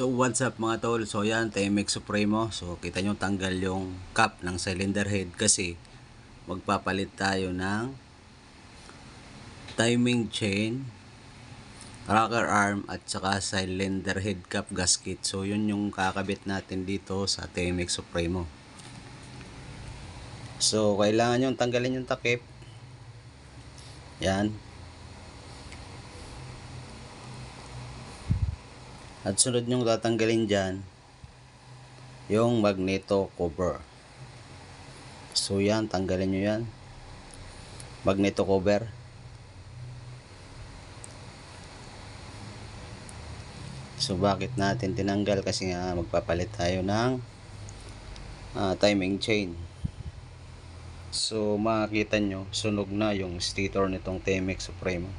So what's up mga tol? So yan, TMX Supremo. So kita nyo tanggal yung cap ng cylinder head kasi magpapalit tayo ng timing chain, rocker arm at saka cylinder head cap gasket. So yun yung kakabit natin dito sa TMX Supremo. So kailangan yung tanggalin yung takip. Yan, At sunod nyong tatanggalin dyan, yung magneto cover. So yan, tanggalin nyo yan. Magneto cover. So bakit natin tinanggal? Kasi nga magpapalit tayo ng ah, timing chain. So makikita nyo, sunog na yung stator nitong TMX Supremo.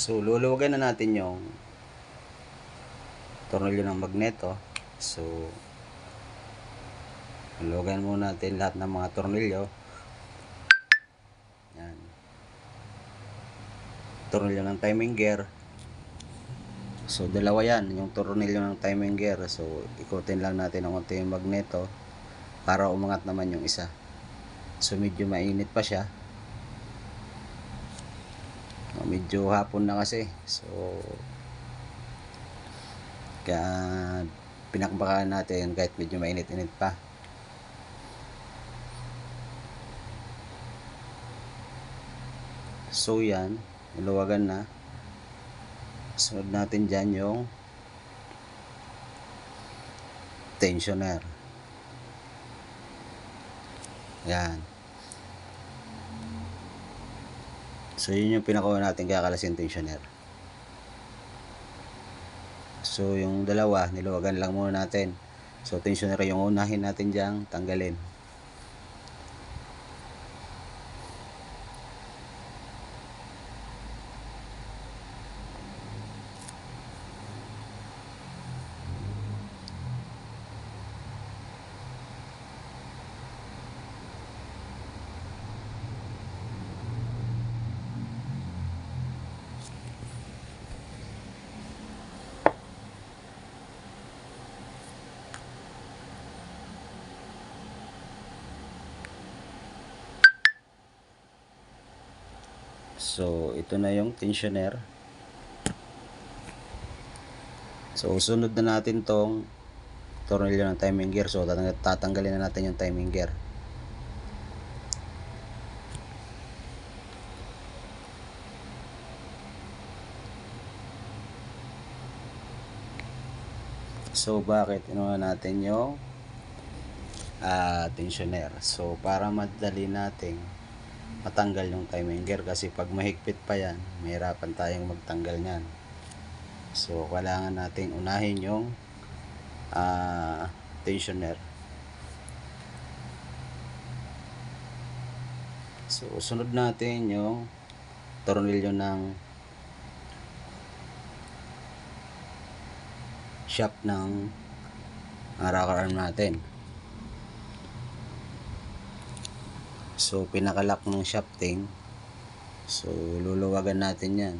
So, luluwagan na natin yung tornilyo ng magneto. So, luluwagan muna natin lahat ng mga tornilyo. Yan. Tornilyo ng timing gear. So, dalawa yan. Yung tornilyo ng timing gear. So, ikutin lang natin ang konti yung magneto para umangat naman yung isa. So, medyo mainit pa siya. Medyo hapon na kasi. So, kaya pinakbakan natin kahit medyo mainit-init pa. So, yan. Niluwagan na. Sunod natin dyan yung tensioner. Yan. So, yun yung pinakuha natin kakalasin tensioner. So, yung dalawa, niluwagan lang muna natin. So, tensioner yung unahin natin dyan, tanggalin. So, ito na yung tensioner. So, sunod na natin tong tornilyo ng timing gear. So, tatang- tatanggalin na natin yung timing gear. So, bakit inuha natin yung ah, tensioner? So, para madali nating matanggal yung timing gear kasi pag mahigpit pa yan, mahirapan tayong magtanggal niyan. So, kailangan nating unahin yung ah, tensioner. So, sunod natin yung tornilyo ng shaft ng rocker arm natin. So, pinakalak ng shafting. So, luluwagan natin yan.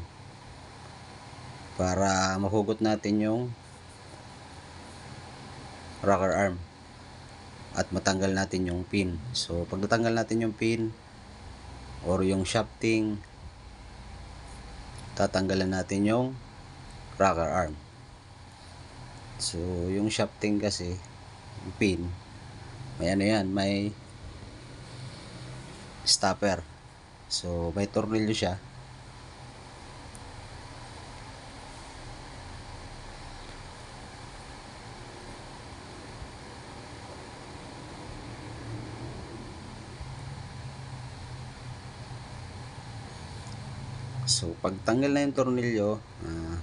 Para mahugot natin yung rocker arm. At matanggal natin yung pin. So, pag natanggal natin yung pin, or yung shafting, tatanggalan natin yung rocker arm. So, yung shafting kasi, yung pin, may ano yan, may stopper. So, may tornilyo siya. So, pag tanggal na yung tornilyo, ah,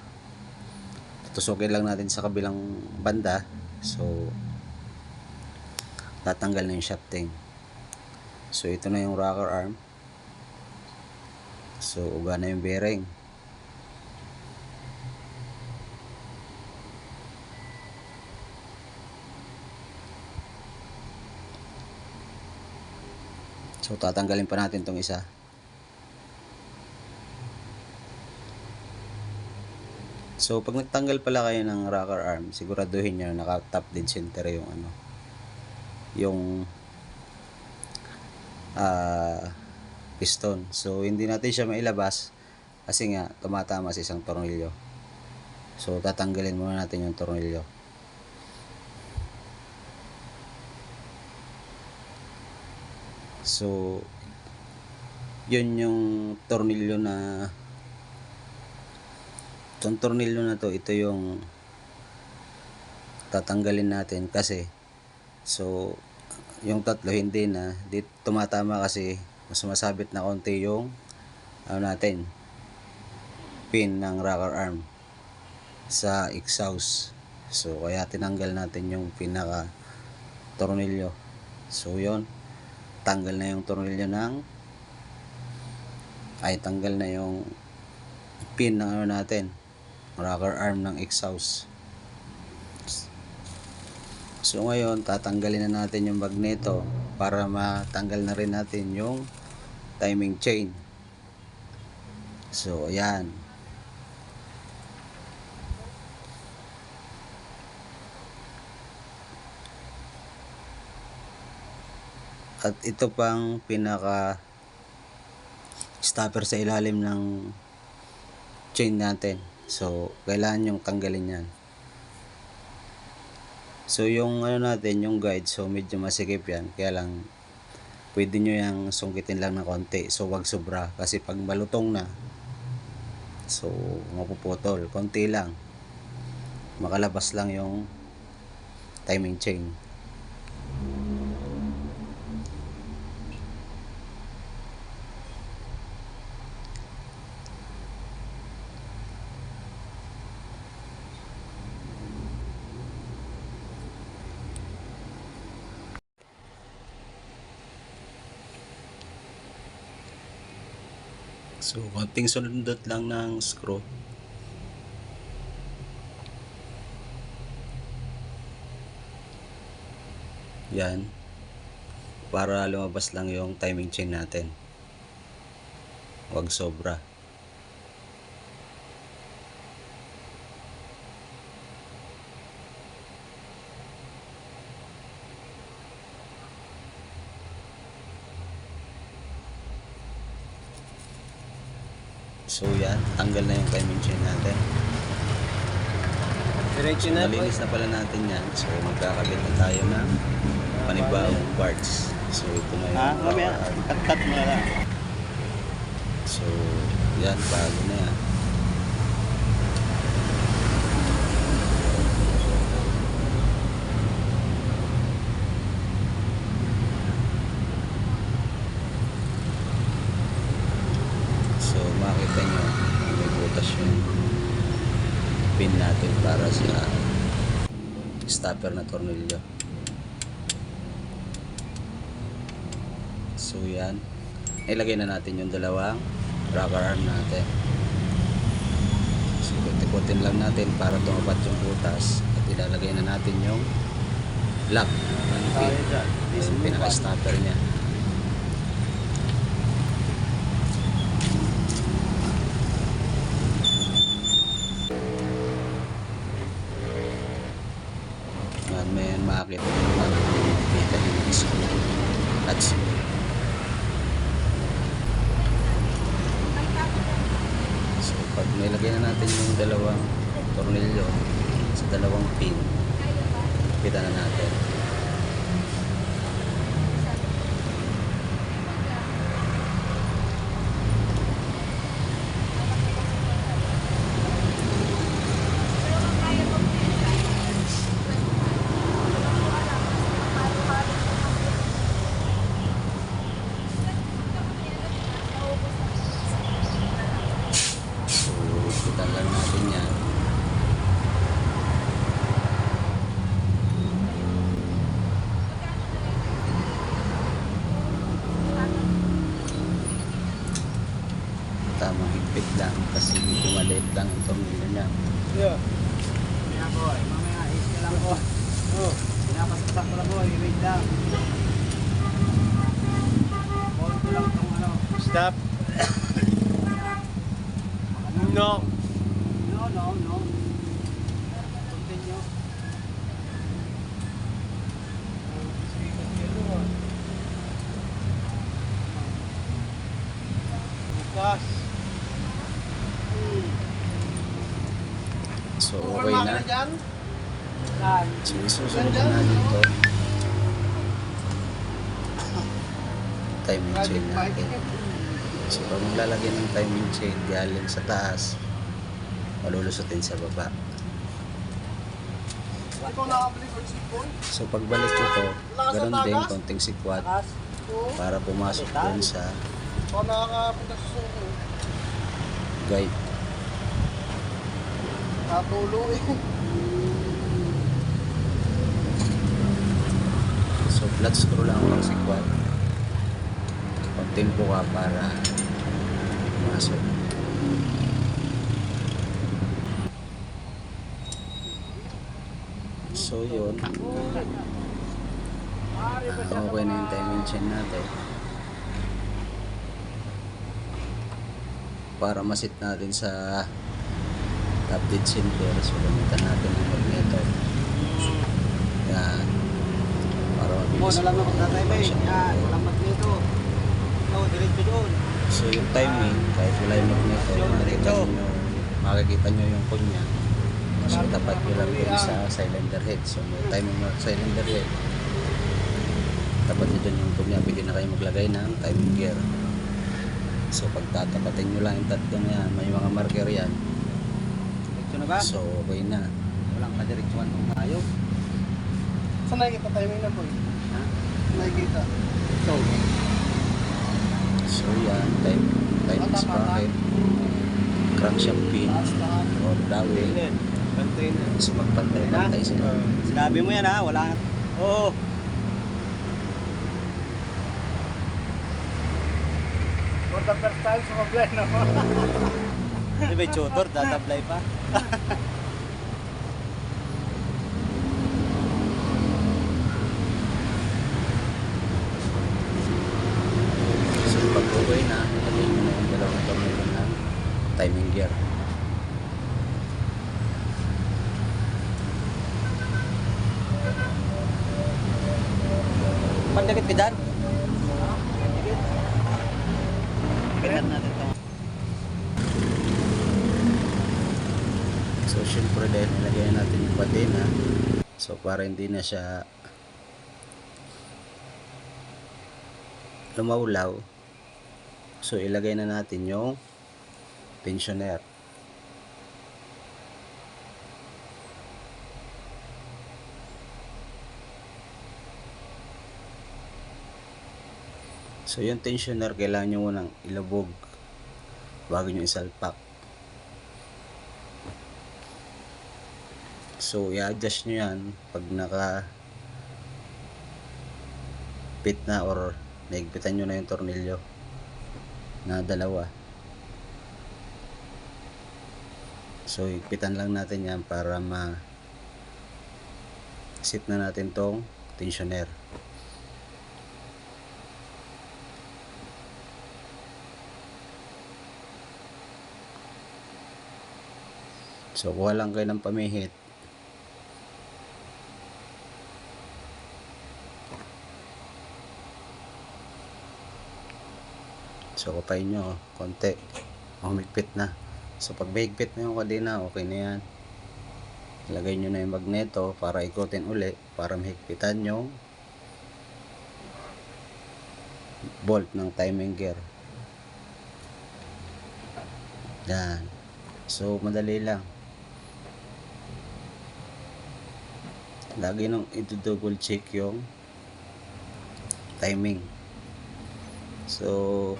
tutusukin lang natin sa kabilang banda. So, tatanggal na yung shafting. So ito na yung rocker arm. So uga na yung bearing. So tatanggalin pa natin tong isa. So, pag nagtanggal pala kayo ng rocker arm, siguraduhin nyo naka-top dead center yung ano, yung ah piston. So, hindi natin siya mailabas kasi nga tumatama sa isang tornilyo. So, tatanggalin muna natin yung tornilyo. So, yun yung tornilyo na itong tornilyo na to, ito yung tatanggalin natin kasi so yung tatlo hindi na. Di tumatama kasi mas masabit na konti yung ano natin pin ng rocker arm sa exhaust. So kaya tinanggal natin yung pinaka tornilyo. So yon tanggal na yung tornilyo ng ay tanggal na yung pin ng ano natin rocker arm ng exhaust So ngayon, tatanggalin na natin yung magneto para matanggal na rin natin yung timing chain. So ayan. At ito pang pinaka stopper sa ilalim ng chain natin. So, kailangan yung tanggalin yan. So yung ano natin, yung guide, so medyo masikip yan. Kaya lang, pwede nyo yung sungkitin lang ng konti. So wag sobra. Kasi pag malutong na, so mapuputol. Konti lang. Makalabas lang yung timing chain. So, konting sunod lang ng screw. Yan. Para lumabas lang yung timing chain natin. Huwag sobra. So yan, tanggal na yung timing chain natin. Diretso So, na po. nalinis na pala natin yan. So magkakabit na tayo ng panibagong parts. So ito na yung Ah, mamaya. Cut-cut mo na lang. So yan, bago na yan. So makita nyo, may butas yung pin natin para sa stopper na tornilyo. So yan, ilagay na natin yung dalawang rocker arm natin. So tikutin lang natin para tumapat yung butas at ilalagay na natin yung lock ng pin. Yung pinaka-stopper niya. Yan, may makakita yung mga kita yung screw. That's So, pag nilagay na natin yung dalawang tornilyo sa dalawang pin, kita na natin. So, kita lang natin yan. Tamang higpit lang kasi medyo maliit lang ang tornilyo niya. Yeah. Mamaya boy, mamaya is ka lang po. Oh, boy, wait lang. Hold ko lang tong ano. Stop. No. No, no. no, no. Continue. Bukas. So, okay na. Isusunod na Timing chain natin. So, pag maglalagay ng timing chain galing sa taas, malulusutin sa baba. So, pagbalik nito, ganun din, konting sikwat para pumasok dun sa guide. Katulo eh. So, flat screw lang ang sikwat. Konting buka para pumasok. So, yun. Ah, okay na yung timing chain natin. Para masit natin sa top dead cylinder, so gamitan natin yung magneto. Yan. Para Mo mabilis na lang ako tatay ba eh. function Yan, natin. walang magneto. No, diretso doon. So yung timing, kahit wala yung magneto, makikita nyo, makikita nyo yung kunya. So tapat nyo lang dun sa cylinder head. So may timing na cylinder head. Tapat nyo dun yung kunya, pwede na kayo maglagay ng timing gear. So pag tatapatin nyo lang yung tatlong yan, may mga marker yan. Diretso na ba? So okay na. Walang kadiretsuhan ng tayo. Saan nakikita timing na po eh? Ha? Nakikita. So, So yan, time, timing sprocket, crankshaft pin, or dowel. container. So magpantay-pantay sila. Sinabi mo yan ha, wala. Oo. For the first time, sumablay na po. Di ba yung tutor, datablay pa? So pag okay na, ilagay nyo na yung dalawang tornilyo ng timing gear. Pandikit pidan. Pidan natin ito. So syempre dahil nilagay natin yung patina, so para hindi na siya lumawlaw, so ilagay na natin yung tensioner. So yung tensioner kailangan nyo munang ilubog bago nyo isalpak. So, i-adjust nyo yan pag naka fit na or naigpitan nyo na yung tornilyo na dalawa. So, igpitan lang natin yan para ma sit na natin tong tensioner. So, kuha lang kayo ng pamihit So, kupain nyo, oh, konti. Humigpit na. So, pag mahigpit na yung kadena, okay na yan. Ilagay nyo na yung magneto para ikutin uli para mahigpitan yung bolt ng timing gear. Yan. So, madali lang. Lagi nung i-double check yung timing. So,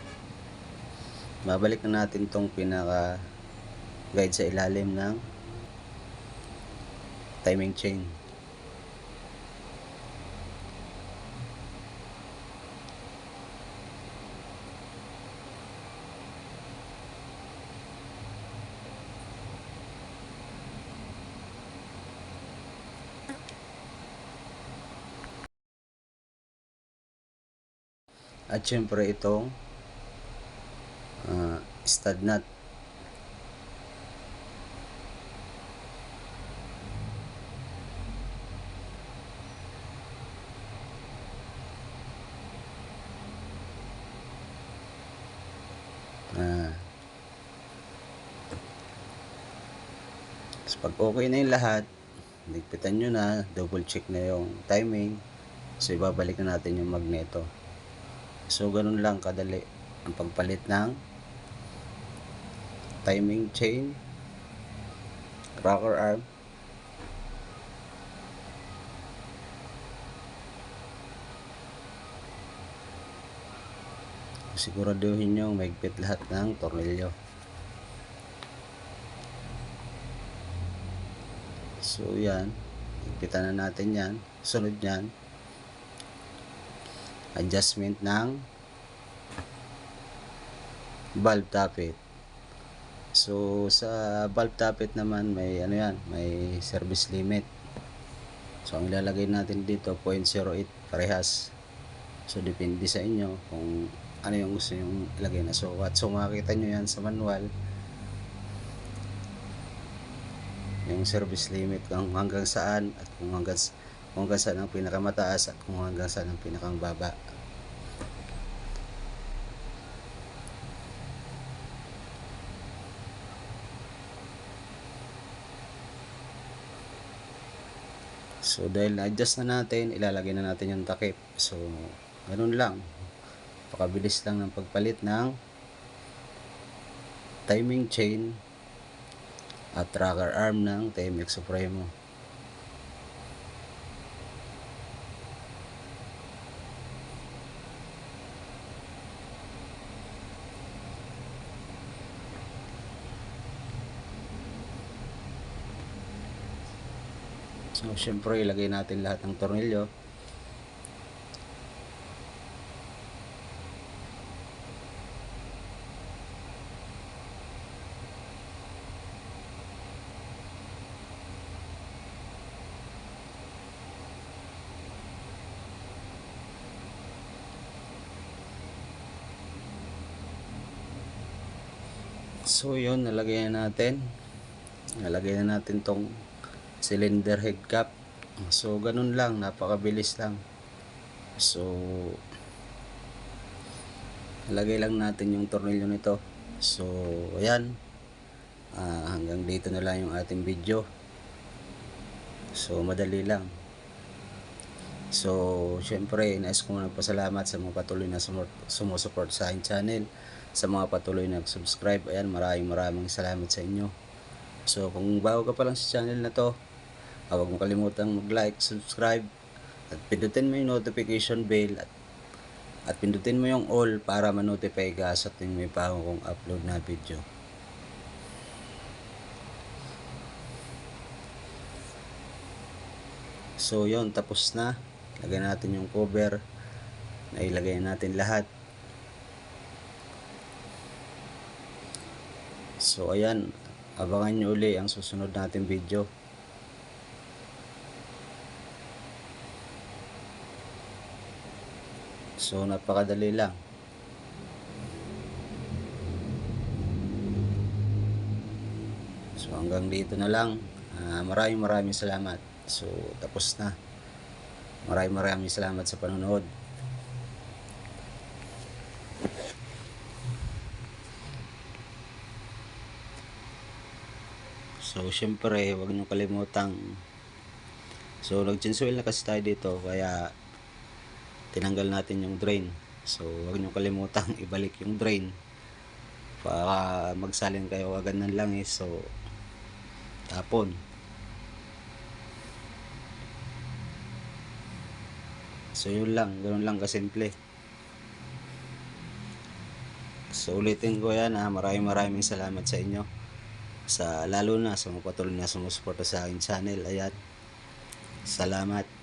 babalik na natin tong pinaka guide sa ilalim ng timing chain. At syempre itong stud nut. Ah. Tapos pag okay na yung lahat, ligpitan nyo na, double check na yung timing. So ibabalik na natin yung magneto. So ganun lang kadali ang pagpalit ng timing chain, rocker arm, siguraduhin nyo maigpit lahat ng tornilyo. So, yan. Higpitan na natin yan. Sunod yan. Adjustment ng valve tappet. So, sa valve tappet naman, may ano yan, may service limit. So, ang ilalagay natin dito, 0.08 parehas. So, depende sa inyo kung ano yung gusto nyo ilagay na. So, at so makikita nyo yan sa manual, yung service limit kung hanggang saan at kung hanggang kung hanggang saan ang pinakamataas at kung hanggang saan ang pinakang So dahil na-adjust na natin, ilalagay na natin yung takip. So ganun lang. Pakabilis lang ng pagpalit ng timing chain at rocker arm ng TMX Supremo. Syempre, ilagay natin lahat ng tornilyo. So yun, nalagay na natin. Nalagay na natin tong cylinder head cap. So ganun lang, napakabilis lang. So lagay lang natin yung tornilyo nito. So ayan. Ah, hanggang dito na lang yung ating video. So madali lang. So, syempre, nais ko muna pasalamat sa mga patuloy na sumusuport sa aking channel. Sa mga patuloy na subscribe Ayan, maraming maraming salamat sa inyo. So, kung bago ka pa lang sa channel na to, ah, huwag mo kalimutang mag-like, subscribe, at pindutin mo yung notification bell at, at pindutin mo yung all para ma-notify ka sa tuwing may bago kong upload na video. So, yon tapos na. Lagyan natin yung cover. Nailagay natin lahat. So, ayan. Abangan nyo uli ang susunod natin video. So, napakadali lang. So, hanggang dito na lang. Ah, maraming maraming salamat. So, tapos na. Maraming maraming salamat sa panonood. So, syempre, huwag niyo kalimutang So, nag-chinsuil na kasi tayo dito kaya tinanggal natin yung drain. So, huwag niyo kalimutang ibalik yung drain para magsalin kayo agad ng langis. So, tapon. So yun lang, ganun lang kasimple. So ulitin ko yan ha, maraming maraming salamat sa inyo. Sa lalo na sa mga patuloy na sumusuporta sa aking channel. Ayan. Salamat.